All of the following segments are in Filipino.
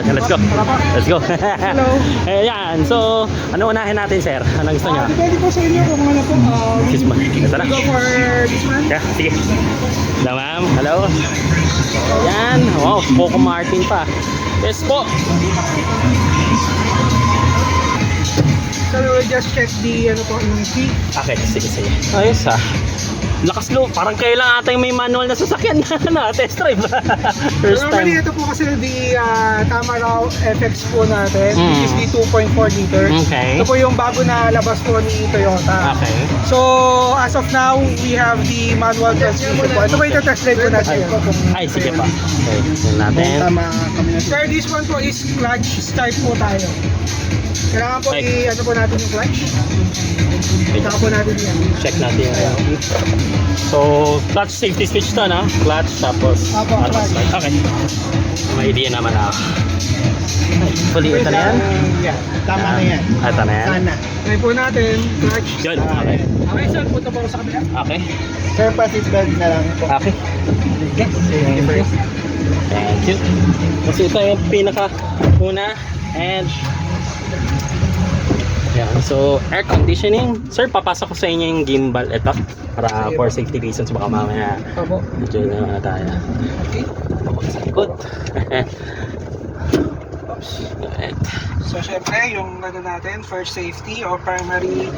Let's go. Let's go. Hello. Ayan, so ano unahin natin sir? Ano gusto niyo? Ah, depende po sa inyo kung ano po. Uh, This one. Ito na. go for this one. Yeah, sige. Hello ma'am, hello. Ayan, wow, Poco Martin pa. Yes po. So we will just check the ano po, yung key. Okay, sige, sige. Ayos ah. Lakas lo, parang kailangan ata may manual na sasakyan na, na test drive. First Normally time. ito po kasi the uh, Tamaraw FX po natin, Mm. which is the 2.4 liter. Okay. Ito po yung bago na labas po ni Toyota. Okay. So, as of now, we have the manual transmission po. Ito po yung test drive po natin. Ay, sige pa. Okay, yun natin. Sir, this one po is clutch start po tayo. Kailangan po Right. i- ano po natin yung clutch. Saka po natin yan. check natin yung So, clutch safety switch to, no? Clutch, tapos... Apo, ano, clutch. slide. Okay. May idea naman ako. Huli, ito na yan? Yeah, tama na yan. Ah, ito na yan? Sana. Try po natin, clutch. Yun, okay. Okay, sir, punta po ako sa kabila. Okay. Sir, pasit belt na lang po. Okay. Thank you. Thank you. Kasi ito yung pinaka una and yan. So, air conditioning. Sir, papasok ko sa inyo yung gimbal. Ito. Para for safety reasons. Baka mamaya Opo. medyo na tayo. Okay. Sa likod. So, syempre, yung ano natin, first safety or primary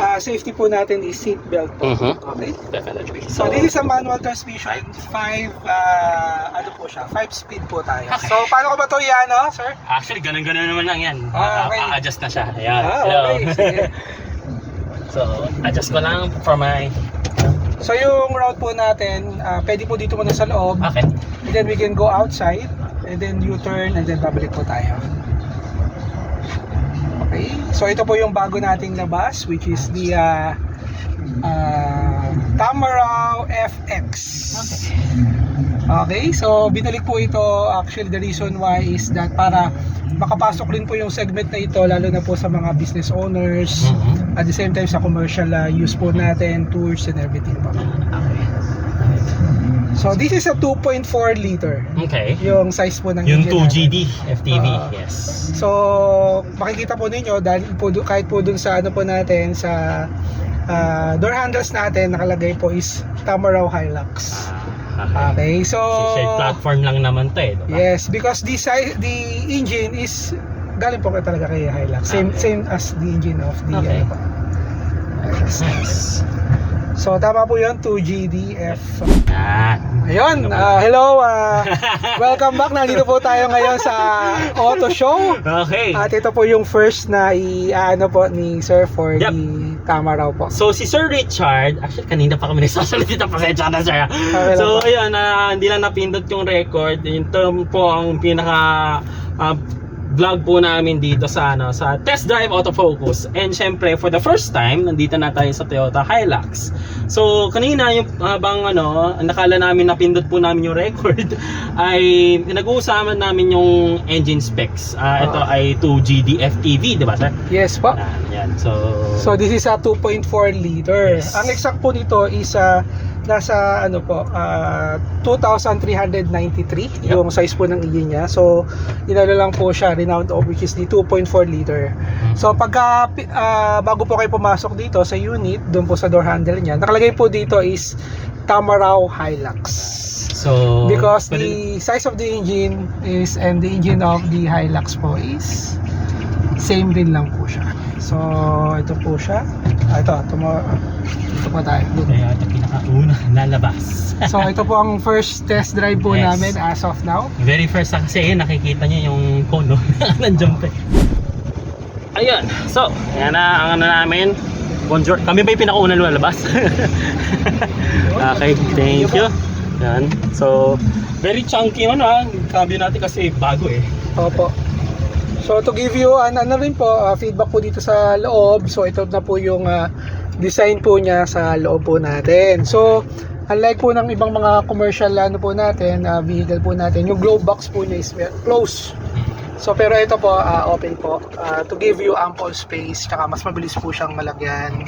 uh, safety po natin is seat belt po. Mhm. Okay. Definitely. So, So, this is a manual transmission. 5, uh, ano po siya, 5 speed po tayo. So, paano ko ba to yan, no, sir? actually, ganun-ganun naman lang yan. Ah, okay. A-adjust na siya. Ayan. Ah, okay. Sige. so, adjust ko lang for my... So, yung route po natin, uh, pwede po dito muna sa loob. Okay. And then we can go outside. And then U-turn and then babalik po tayo. Okay. So, ito po yung bago nating labas which is the uh, uh, Tamaraw FX. Okay, so binalik po ito actually the reason why is that para makapasok rin po yung segment na ito lalo na po sa mga business owners Mhm. at the same time sa commercial uh, use po natin, tours and everything po. Okay. So this is a 2.4 liter Okay. yung size po ng Yung engine 2GD natin. FTV, Ah. yes. So makikita po ninyo dahil po kahit po dun sa ano po natin sa ah, door handles natin nakalagay po is Tamaraw Hilux. Ah, okay. Okay, so shared platform lang naman to eh, diba? Yes, because the size, the engine is galing po kaya talaga kay Hilux. Same Okay. same as the engine of the Okay. ano po. So tama po 'yon 2GDF. Yan. Ayun, ah, hello. ah, welcome back. Nandito po tayo ngayon sa Auto Show. Okay. At ito po yung first na i ano po ni Sir for Yep. the Tamaraw po. So si Sir Richard, actually kanina pa kami nagsasalita, pasensya na sir. Okay lang so ayun, ah, hindi lang napindot yung record. Yung term po ang pinaka ah, vlog po namin dito sa ano sa Test Drive Autofocus. And syempre for the first time, nandito na tayo sa Toyota Hilux. So kanina yung habang ano, nakala namin napindot po namin yung record ay nag-uusapan namin yung engine specs. Ah, ito ay 2GD FTV, di ba sir? Yes po. Yan, yan. So, So this is a 2.4 liter. Yes. Ang exact po nito is uh, nasa ano po ah, 2,393 Yep. yung size po ng engine niya. So inano lang po siya renowned of which is the 2.4 liter. So pagka ah, bago po kayo pumasok dito sa unit, doon po sa door handle niya, nakalagay po dito is Tamaraw Hilux. so Because the size of the engine is and the engine of the Hilux po is same din lang po siya. So ito po siya. Ah, ito, ito, mo, ito po tayo. Kaya ito pinakauna lalabas. So ito po ang first test drive po Yes. namin as of now. Very first na kasi nakikita niyo yung kono. Nandiyan pa. eh. Ayun. So, yan na ang ano namin. Bonjour. Kami ba yung pinakauna lumalabas? okay, thank you. Yan. So, very chunky ano ah. Cambio natin kasi bago eh. Opo. So to give you an ano rin po, ah, feedback po dito sa loob. So ito na po yung ah, design po niya sa loob po natin. So unlike po ng ibang mga commercial ano po natin, ah, vehicle po natin, yung glove box po niya is ve- close. So pero ito po ah, open po ah, to give you ample space tsaka mas mabilis po siyang malagyan.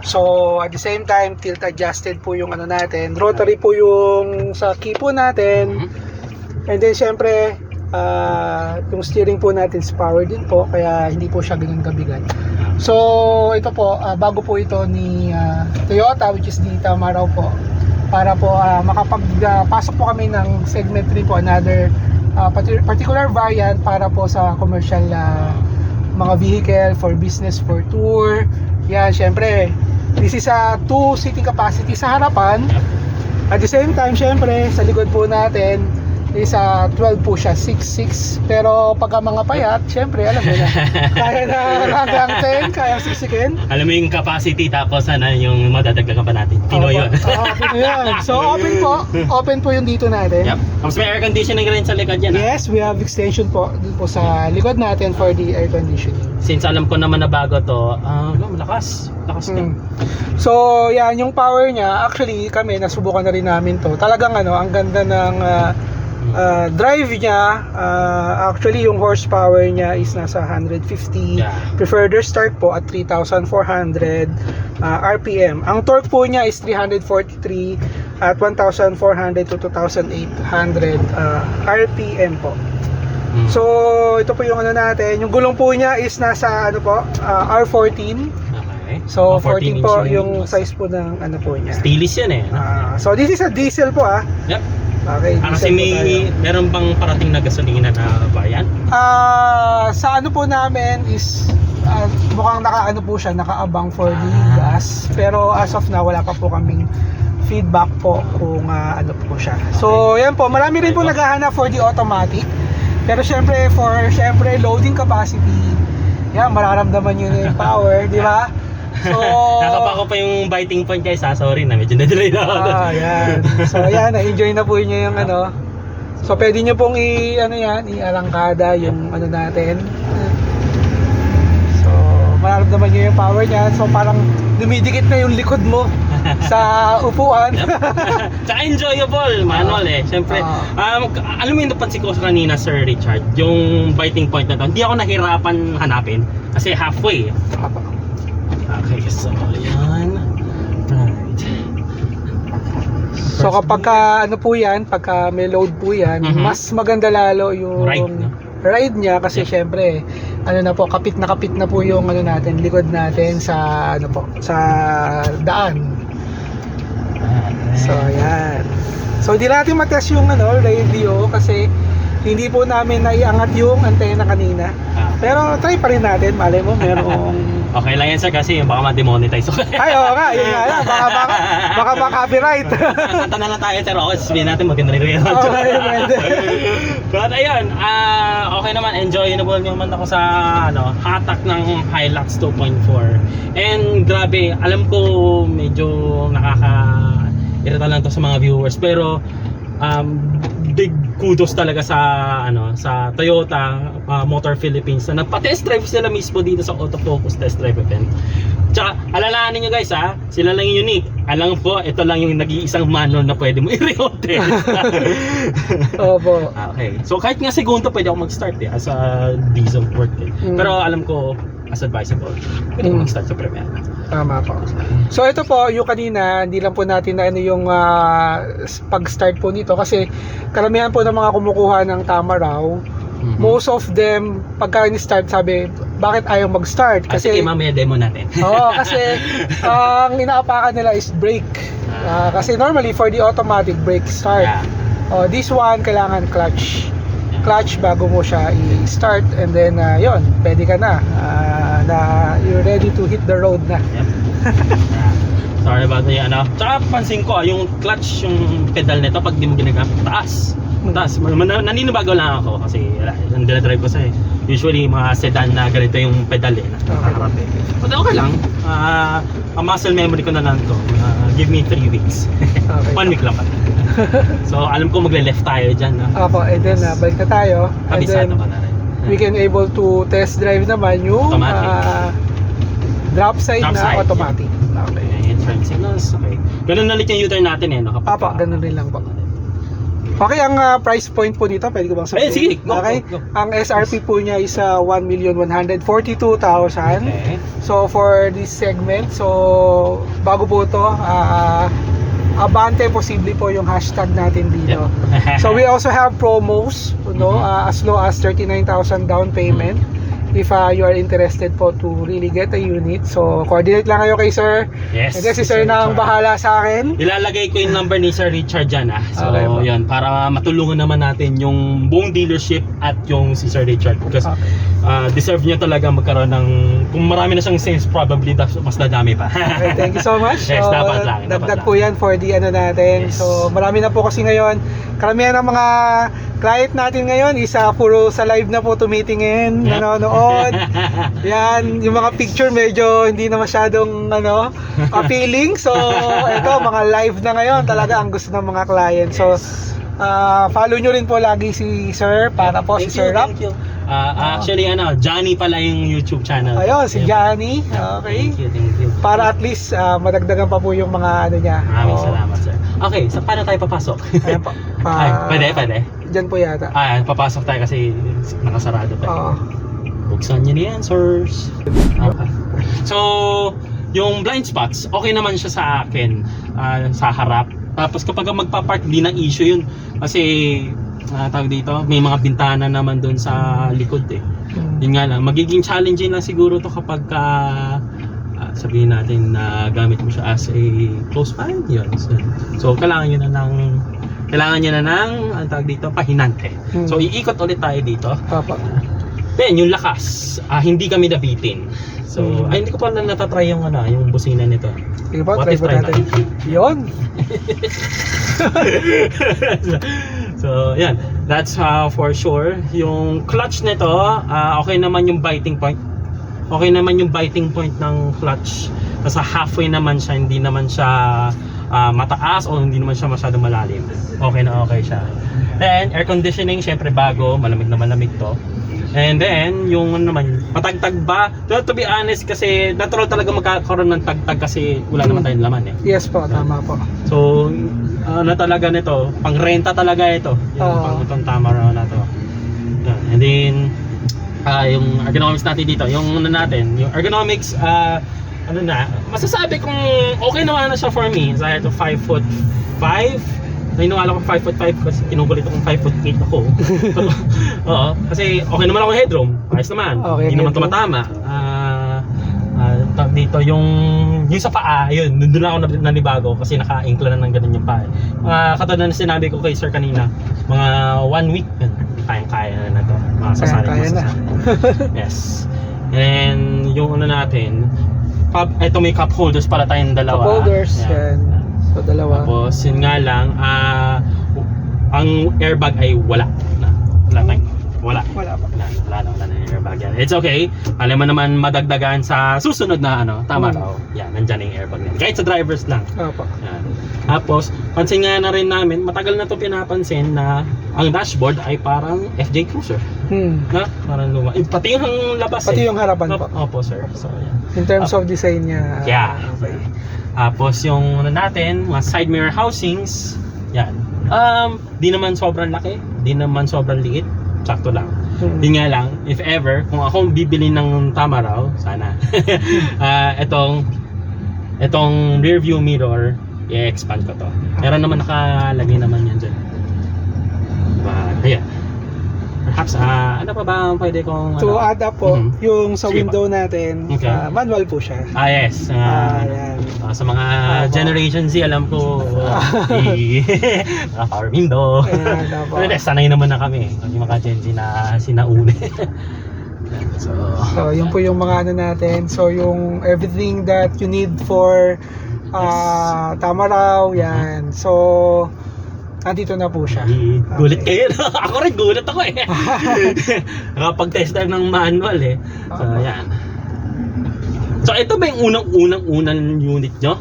So at the same time tilt adjusted po yung ano natin. Rotary po yung sa key po natin. Mhm. And then syempre Ah, yung steering po natin is power din po kaya hindi po siya ganun kabigat. So, ito po, ah, bago po ito ni ah, Toyota which is the Tamaraw po para po ah, makapag-pasok po kami ng segment 3 po another parti- particular variant para po sa commercial ah, mga vehicle for business for tour. Yan, syempre, this is a two seating capacity sa harapan. At the same time, syempre, sa likod po natin is a 12 po siya, 6'6". Pero pagka mga payat, syempre, alam mo na, kaya na hanggang 10, kaya sisikin. Alam mo yung capacity tapos ano yung madadagdagan pa natin. Pinoy yun. Oo, Pinoy yun. So, open po. Open po yung dito natin. Yep. Tapos may air conditioning rin sa likod yan. ah. Yes, we have extension po po sa likod natin for the air conditioning. Since alam ko naman na bago to, ah, no, malakas. Lakas Mm. din. So, yan, yung power niya, actually, kami, nasubukan na rin namin to. Talagang, ano, ang ganda ng ah, ah, drive niya. Ah, actually, yung horsepower niya is nasa 150. Yeah. Preferred start po at 3,400 ah, RPM. Ang torque po niya is 343 at 1,400 to 2,800 ah, RPM po. Mm. So, ito po yung ano natin. Yung gulong po niya is nasa ano po, ah, R14. okay. So, Mga 14 inch po yung size po ng ano po niya. Stylish yan eh. no? Ah, so, this is a diesel po ah. Yep. Okay, Ah, kasi may, tayo. meron bang parating na gasolina na variant? Ah, sa ano po namin is ah, mukhang nakaano po siya, nakaabang for the Ah. gas. Pero as of now, wala pa po kaming feedback po kung ah, ano po siya. So, yan po. Marami rin po Okay naghahanap for the automatic. Pero syempre, for syempre loading capacity, yan, mararamdaman nyo na yung power, di ba? So, Nakapa ko pa yung biting point guys ha. Sorry na, medyo na-delay na ako. Ah, yan. So, yan, na-enjoy na po niyo yung ano. So, pwede nyo pong i, ano yan, i-arangkada yung ano natin. So, mararamdaman nyo yung power niya. So, parang dumidikit na yung likod mo sa upuan. Tsaka enjoyable, manual eh. Siyempre, Ah. um, alam mo yung napansin ko sa kanina, Sir Richard, yung biting point na to, hindi ako nahirapan hanapin. Kasi halfway. Okay, so yan. Right. So, kapag ka, ano po yan, pagka may load po yan, Mhm. mas maganda lalo yung Ride, no? ride niya kasi syempre ano na po kapit na kapit na po yung ano natin likod natin sa ano po sa daan So, ayan. So, di natin matest yung ano, radio kasi hindi po namin naiangat yung antena kanina. Ah. Pero try pa rin natin. Malay mo, merong... Okay lang yan sir kasi baka ma-demonetize ako. Ay, oo nga. Yun nga lang. Baka, baka, baka ma-copyright. Kanta na lang tayo sir. Okay, sabihin natin maganda rin yun. Okay, pwede. But ayun, ah okay naman, enjoyable naman ako sa ano, hatak ng Hilux 2.4. And grabe, alam ko medyo nakaka irita lang to sa mga viewers pero um, big kudos talaga sa ano sa Toyota ah, Motor Philippines na nagpa-test drive sila mismo dito sa Autofocus test drive event. Tsaka, alalahanin nyo guys ha, sila lang yung unique. Alam po, ito lang yung nag-iisang manual na pwede mo i-reote. Opo. Ah, okay. So kahit nga segundo pwede ako mag-start eh as a diesel port eh. Mm. Pero alam ko as advisable, pwede Mm. mag-start sa Premier. Tama po. So, ito po, yung kanina, hindi lang po natin na ano yung ah, pag-start po nito kasi karamihan po ng mga kumukuha ng tama raw, Mhm. most of them, pagka ni-start, sabi, bakit ayaw mag-start? Ah, sige, mamaya demo natin. Oo, kasi ang inaapakan nila is brake. Ah, kasi normally for the automatic brake start. Yeah. Oh, this one kailangan clutch. Clutch bago mo siya i-start and then uh, yon, pwede ka na Ah, na you're ready to hit the road na. Yep. Sorry about the ano. Tsaka pansin ko ah, yung clutch, yung pedal nito pag di mo ginagamit, taas. Taas. Man- man- Naninibago lang ako kasi wala, yung dinadrive ko sa eh. Usually mga sedan na ganito yung pedal eh. Nakaharap eh. But okay lang. Ah, ang muscle memory ko na lang to. Ah, give me 3 weeks. Okay. One week lang pa. so alam ko magle-left tayo dyan. No? Apo, and then uh, balik na tayo. And then Kabisado ka na rin. we can able to test drive naman yung Automatic. ah, drop side Drop na side, automatic. Okay. Okay, turn signals. Okay. Ganun na ulit yung U-turn natin eh. No? Kapag, Apo, ganun rin lang po. Okay, ang ah, price point po dito, pwede ko bang sabihin? Eh, sige, go, okay. go, go. Ang SRP po niya is uh, 1,142,000. Okay. So for this segment, so bago po to, ah, Abante, posible po yung hashtag natin dito. So we also have promos, no, Mhm. uh, as low as 39,000 down payment if uh, you are interested po to really get a unit. So coordinate lang kayo kay sir. yes. And then si sir na ang bahala sa akin. Ilalagay ko yung number ni Sir Richard dyan ah. So, Okay po. yun, para matulungan naman natin yung buong dealership at yung si Sir Richard. Because Okay. ah, deserve niya talaga magkaroon ng, kung marami na siyang sales, probably mas dadami pa. Okay, thank you so much. Yes, So, dapat lang, dapat Dagdag lang. po yan for the ano natin. Yes. So, marami na po kasi ngayon. Karamihan ng mga client natin ngayon isa puro sa live na po tumitingin, Yep. nanonood. Yan, yung mga picture medyo hindi na masyadong ano, appealing. So, ito mga live na ngayon talaga ang gusto ng mga client. So, ah, follow nyo rin po lagi si Sir para po si Thank Sir you, Rap. thank you. Ah, actually, ano, Johnny pala yung YouTube channel. Ayun, si. Johnny. Okay. Thank you, thank you. Para at least ah, madagdagan pa po yung mga ano niya. Maraming Oo. salamat, sir. Okay, so paano tayo papasok? Ayan pa. pa Ay, pwede, pwede. Diyan po yata. Ah, papasok tayo kasi nakasarado pa. Oo. Buksan niyo na yan, sirs. Okay. So, yung blind spots, okay naman siya sa akin ah, sa harap. Tapos kapag magpa-park, di na issue yun. Kasi, ah, tawag dito, may mga bintana naman doon sa likod eh. Hmm. Yun nga lang, magiging challenging lang siguro to kapag ka, ah, sabihin natin na gamit mo siya as a close friend. Yun. So, so kailangan nyo na ng kailangan nyo na ng ang tawag dito, pahinante. Hmm. So, iikot ulit tayo dito. Papa. Then, yung lakas, ah, hindi kami nabitin. So, Hmm. ay, hindi ko pa na natatry yung, ano, yung busina nito. Sige po, What try try natin. Yun. so, yan. That's uh, for sure. Yung clutch nito, ah, okay naman yung biting point. Okay naman yung biting point ng clutch. Nasa halfway naman siya, hindi naman siya ah, mataas o hindi naman siya masyadong malalim. Okay na okay siya. Then, air conditioning, syempre bago, malamig na malamig to. And then, yung ano naman, patagtag ba? To, to be honest, kasi natural talaga magkakaroon ng tagtag kasi wala naman tayong laman eh. Yes po, tama po. So, ano talaga nito, pang renta talaga ito. Yung Oo. pang itong tama na to. And then, ah yung ergonomics natin dito, yung ano natin, yung ergonomics, ah ano na, masasabi kong okay naman na siya for me. So, ito 5 foot 5. Naniniwala ko 5 foot 5 kasi kinukulit akong 5 foot 8 ako. Oo, kasi okay naman ako headroom. Ayos naman. Okay, Hindi naman tumatama. Ah, ah, tawag dito yung yung sa paa, yun, doon ako nanibago kasi naka-inkla na ng ganun yung paa. Mga katulad na sinabi ko kay sir kanina, mga one week, yun, kayang-kaya na Mga sasali Kaya-kaya na. yes. And yung ano natin, cup, ito may cup holders pala tayong dalawa. Cup holders, Yan. yan. So, dalawa. Tapos, yun nga lang, ah, ang airbag ay wala. Na, wala tayong, wala. Wala pa. Wala, wala wala na yung airbag yan. It's okay. Alam mo naman madagdagan sa susunod na ano, tama raw. Yan, nandyan na yung airbag na. Kahit sa drivers lang. Opo. Yan. Tapos, pansin nga na rin namin, matagal na to pinapansin na ang dashboard ay parang FJ Cruiser. Hmm. Na? Parang luma. Eh, pati yung labas Pati eh. yung harapan po. Opo, sir. So, yan. In terms of design niya. Yeah. Okay. Tapos yung ano natin, mga side mirror housings, yan. Um, di naman sobrang laki, di naman sobrang liit, sakto lang. Hmm. Di nga lang, if ever, kung ako bibili ng tama raw, sana, ah etong, etong rear view mirror, i-expand ko to. Meron naman nakalagay naman yan dyan. But, ayan. Perhaps, ah, ano pa ba ang pwede kong, To ano? add up po, Mhm. yung sa Sige window natin, Okay. ah, manual po siya. Ah, yes. ah, Ayan. Ah, sa mga Opo. Generation Z, alam ko, i ah, power window. Ayan, sanay naman na kami, yung mga Gen Z na sinauni. so, So, yun po yung mga ano natin. So, yung everything that you need for uh, tama raw, yan. So, nandito na po siya. i- gulit kayo. no? ako rin, gulit ako eh. Nakapag-test drive ng manual eh. So, Opo. yan. So, ito ba yung unang-unang-unang unit nyo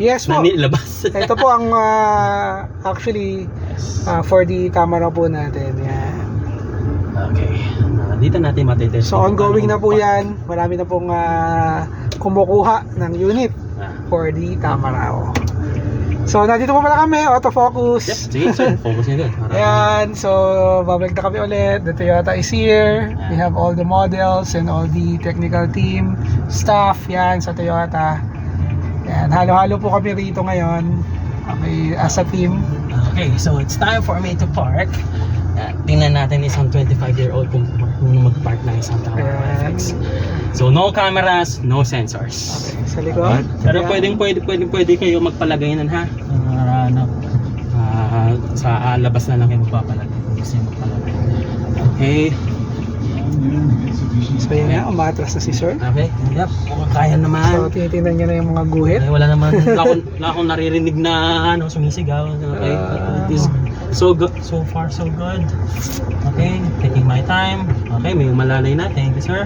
Yes na po. nilabas? Ito po ang uh, actually yes. uh, for the Tamara po natin. Yan. Okay. Ah, dito natin matitest. So ongoing na po yan. Marami na pong uh, kumukuha ng unit For the Tamara. So nandito po pala kami, autofocus. sige, sir. Focus nyo doon. Ayan, so babalik na kami ulit. The Toyota is here. We have all the models and all the technical team staff yan sa Toyota. Ayan, halo-halo po kami rito ngayon. Okay, as a team. Okay, so it's time for me to park. Uh, tingnan natin isang 25-year-old kung kung mag-park ng isang Ayan. FX. So no cameras, no sensors. Okay, sa likod. Pero pwedeng pwede pwede pwede kayo magpalagay nun ha. Ah, ano, ah, sa ah, labas na lang kayo magpapalagay kung gusto niyo magpalagay. Okay. So yun nga, umatras na si Sir. Okay. Yep. Kaya So naman. tinitingnan niya na yung mga guhit. Ay, wala naman. Wala akong, wala akong naririnig na ano, sumisigaw. Okay. Ah. It is so good. So far, so good. Okay. Taking my time. Okay. May malalay na. Thank you, sir.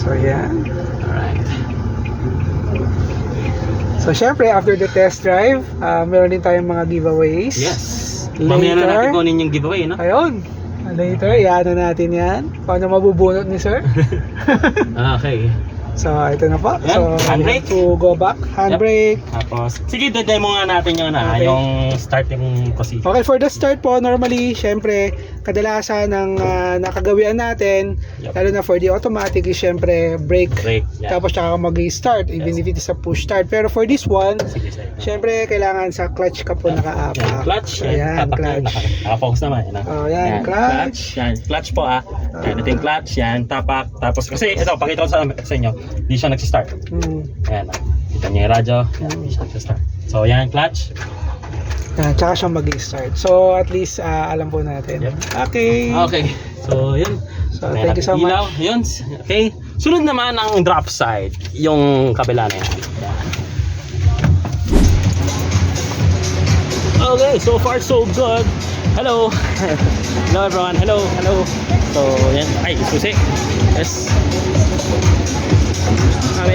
So yan. Alright. So syempre, after the test drive, ah, meron din tayong mga giveaways. Yes. Mamaya na natin kunin yung giveaway, no? Ayun. Later, iano natin yan. Paano mabubunot ni Sir? Okay. So, ito na po. Yan, So, handbrake. to go back. Handbrake. Tapos, sige, demo nga natin yung, na, Okay. yung starting position. Okay, for the start po, normally, syempre, kadalasan ng ah, nakagawian natin, Yep. lalo na for the automatic, is syempre, brake. Break. Yeah. Tapos, tsaka mag-start, even Yes. if it is a push start. Pero for this one, sige, sige. syempre, kailangan sa clutch ka po Yan, nakaapak. clutch. Ayan, Yan, tatak yan. clutch. Naka- Naka-focus naman. Yan, ah. Oh, yan, clutch. Yan, clutch po ah. Yan, ito yung clutch. Yan, tapak. Tapos kasi, ito, pakita ko sa, sa inyo. Hindi siya nagsistart. Hmm. Ayan, ah. kita niyo yung radyo. Yan, hindi siya nagsistart. So, yan, clutch. Yan, tsaka siya mag-start. So, at least, ah, alam po natin. Yep. Okay. Okay. So, yun. So, Ayan, thank you so much. ilaw. Yun. Okay. Sunod naman ang drop side. Yung kabila na yan. Yan. Okay, so far so good. Hello. Hello everyone. Hello. Hello. So, yan. Ay, susi. Yes.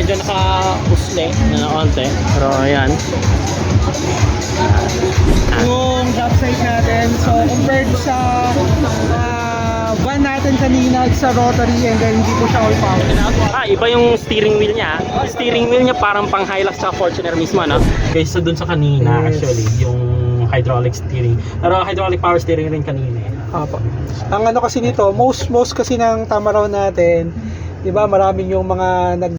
Medyo naka-usle na konti. Pero ayan. Yung drop side natin, so compared sa ah, van natin kanina sa rotary and then hindi po siya all power. Ah, iba yung steering wheel niya. Steering wheel niya parang pang Hilux sa Fortuner mismo, no? Kaysa dun sa kanina, Yes. actually, yung hydraulic steering. Pero hydraulic power steering rin kanina. eh. Apo. Ang ano kasi nito, most most kasi ng Tamaraw natin, 'di ba, maraming yung mga nag